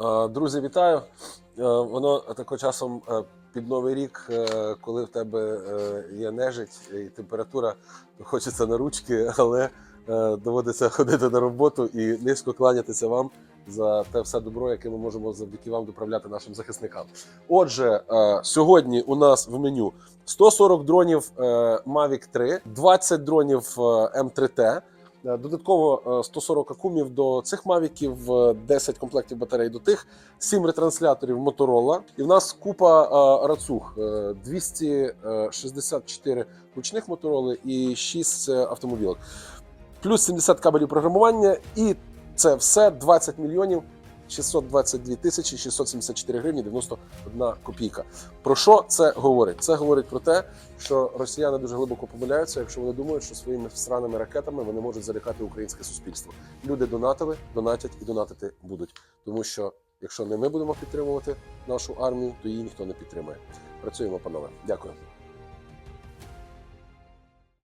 Е, Друзі, вітаю. Е, Воно такого часом е, під новий рік, коли в тебе є нежить і температура, хочеться на ручки, але доводиться ходити на роботу і низько кланятися вам за те все добро, яке ми можемо завдяки вам доправляти нашим захисникам. Отже, сьогодні у нас в меню 140 дронів Mavic 3, 20 дронів е, М3T. Е, Додатково е, 140 акумів до цих мавіків, е, 10 комплектів батарей до тих, 7 ретрансляторів Motorola. І в нас купа е, рацух: е, 264 ручних Motorola і 6 автомобілок. Плюс 70 кабелів програмування, і це все 20 мільйонів 622 тисячі 674 гривні 91 копійка. Про що це говорить? Це говорить про те, що росіяни дуже глибоко помиляються, якщо вони думають, що своїми странними ракетами вони можуть залякати українське суспільство. Люди донатили, донатять і донатити будуть. Тому що якщо не ми будемо підтримувати нашу армію, то її ніхто не підтримає. Працюємо, панове. Дякую.